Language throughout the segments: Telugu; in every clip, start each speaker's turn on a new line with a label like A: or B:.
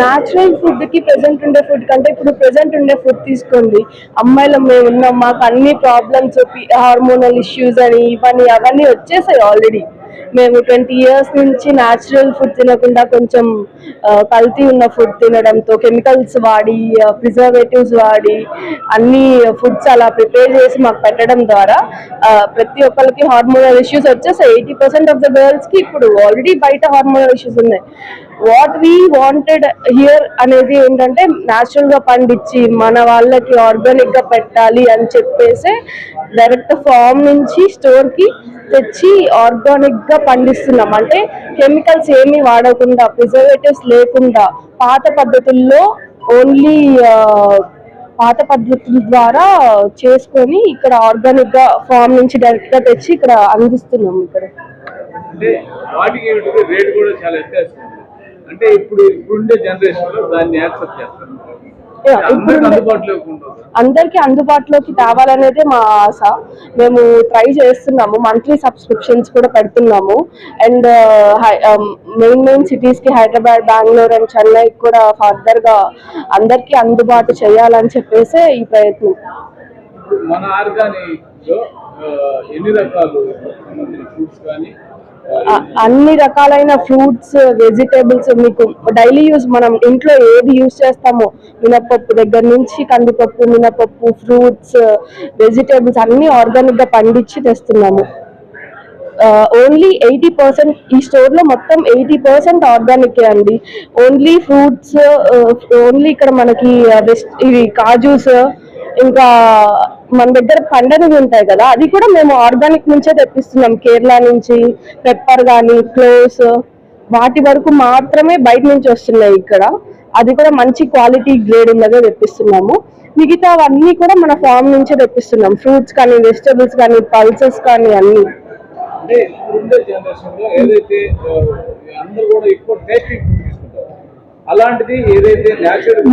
A: Natural ఫుడ్కి ప్రెసెంట్ ఉండే ఫుడ్ కంటే ఇప్పుడు ప్రెసెంట్ ఉండే ఫుడ్ తీసుకోండి. అమ్మాయిలు మేము ఉన్నాం మాకు అన్ని ప్రాబ్లమ్స్ హార్మోనల్ ఇష్యూస్ అని ఇవన్నీ అవన్నీ వచ్చేసాయి ఆల్రెడీ మేము ట్వంటీ ఇయర్స్ నుంచి న్యాచురల్ ఫుడ్ తినకుండా కొంచెం కల్తీ ఉన్న ఫుడ్ తినడంతో కెమికల్స్ వాడి ప్రిజర్వేటివ్స్ వాడి అన్ని ఫుడ్స్ అలా ప్రిపేర్ చేసి మాకు పెట్టడం ద్వారా ప్రతి ఒక్కరికి హార్మోనల్ ఇష్యూస్ వచ్చేసి ఎయిటీ పర్సెంట్ ఆఫ్ ద గర్ల్స్కి ఇప్పుడు ఆల్రెడీ బయట హార్మోనల్ ఇష్యూస్ ఉన్నాయి. వాట్ వీ వాంటెడ్ హియర్ అనేది ఏంటంటే న్యాచురల్గా పండించి మన వాళ్ళకి ఆర్గానిక్గా పెట్టాలి అని చెప్పేసి డైరెక్ట్ ఫామ్ నుంచి స్టోర్కి తెచ్చి ఆర్గానిక్ గా పండిస్తున్నాం. అంటే కెమికల్స్ ఏమీ వాడకుండా ప్రిజర్వేటివ్స్ లేకుండా పాత పద్ధతుల్లో ఓన్లీ పాత పద్ధతుల ద్వారా చేసుకొని ఇక్కడ ఆర్గానిక్గా ఫామ్ నుంచి డైరెక్ట్గా తెచ్చి ఇక్కడ అందిస్తున్నాం ఇక్కడ.
B: అంటే ఇప్పుడు ఇప్పుడుండే జనరేషన్లో దాన్ని యాక్సెప్ట్ చేస్తారు. అందరికి అందుబాటులోకి
A: తేవాలనేదే మా ఆశ. మేము ట్రై చేస్తున్నాము మంత్లీ సబ్స్క్రిప్షన్స్ కూడా పెడుతున్నాము. అండ్ మెయిన్ మెయిన్ సిటీస్కి హైదరాబాద్ బెంగళూరు అండ్ చెన్నై కూడా ఫర్దర్గా అందరికి అందుబాటు చేయాలని చెప్పేసి ఈ ప్రయత్నం.
B: మన ఆర్గానిక్ ఆ, ఎన్ని రకాలు కానీ
A: అన్ని రకాలైన ఫ్రూట్స్ వెజిటేబుల్స్ మీకు డైలీ యూజ్ మనం ఇంట్లో ఏది యూజ్ చేస్తామో మినపప్పు దగ్గర నుంచి కందిపప్పు మినపప్పు ఫ్రూట్స్ వెజిటేబుల్స్ అన్ని ఆర్గానిక్గా పండించి తెస్తున్నాము. ఓన్లీ ఎయిటీ పర్సెంట్ ఈ స్టోర్లో మొత్తం ఎయిటీ పర్సెంట్ ఆర్గానిక్ అండి. ఓన్లీ ఫ్రూట్స్ ఓన్లీ ఇక్కడ మనకి ఇవి కాజూస్ ఇంకా మన దగ్గర పండగలు ఉంటాయి కదా అది కూడా మేము ఆర్గానిక్ నుంచే తెప్పిస్తున్నాం. కేరళ నుంచి పెప్పర్ కానీ క్లోవ్స్ వాటి వరకు మాత్రమే బయట నుంచి వస్తున్నాయి ఇక్కడ. అది కూడా మంచి క్వాలిటీ గ్రేడ్ ఉన్నదే తెప్పిస్తున్నాము. మిగతా అవన్నీ కూడా మన ఫామ్ నుంచే తెప్పిస్తున్నాం. ఫ్రూట్స్ కానీ వెజిటబుల్స్ కానీ పల్సెస్ కానీ అన్ని.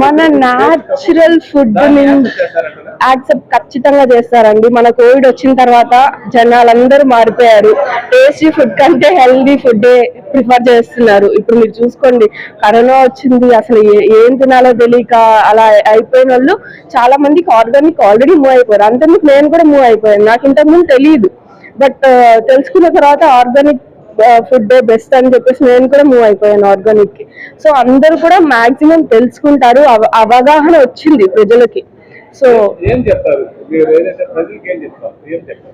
A: మన న్యాచురల్ ఫుడ్
B: చేస్తారంటారా?
A: యాక్సెప్ట్ ఖచ్చితంగా చేస్తారండి. మన కోవిడ్ వచ్చిన తర్వాత జనాలందరూ మారిపోయారు. టేస్టీ ఫుడ్ కంటే హెల్దీ ఫుడ్డే ప్రిఫర్ చేస్తున్నారు. ఇప్పుడు మీరు చూసుకోండి కరోనా వచ్చింది అసలు ఏ- ఏం తినాలో తెలియక అలా అయిపోయిన వాళ్ళు చాలా మందికి ఆర్గానిక్ ఆల్రెడీ మూవ్ అయిపోయారు. అంతేందుకు నేను కూడా మూవ్ అయిపోయాను. నాకు ఇంతకుముందు తెలియదు బట్ తెలుసుకున్న తర్వాత ఆర్గానిక్ ఫుడ్ బెస్ట్ అని చెప్పేసి నేను కూడా మూవ్ అయిపోయాను ఆర్గానిక్కి సో అందరూ కూడా మాక్సిమం తెలుసుకుంటారు. అవ- అవగాహన వచ్చింది ప్రజలకి. సో
B: ఏం చెప్తారు? మీరు ఏదైతే ప్రజలకి ఏం చెప్తారు? ఏం చెప్తారు?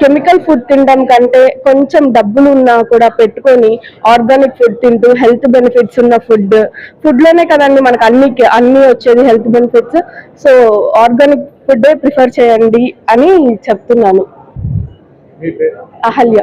A: కెమికల్ ఫుడ్ తినడం కంటే కొంచెం డబ్బులు ఉన్నా కూడా పెట్టుకొని ఆర్గానిక్ ఫుడ్ తింటూ హెల్త్ బెనిఫిట్స్ ఉన్న ఫుడ్. ఫుడ్లోనే కదండి మనకు అన్ని అన్ని వచ్చేది health benefits. So organic food prefer చేయండి అని చెప్తున్నాను. అహల్య.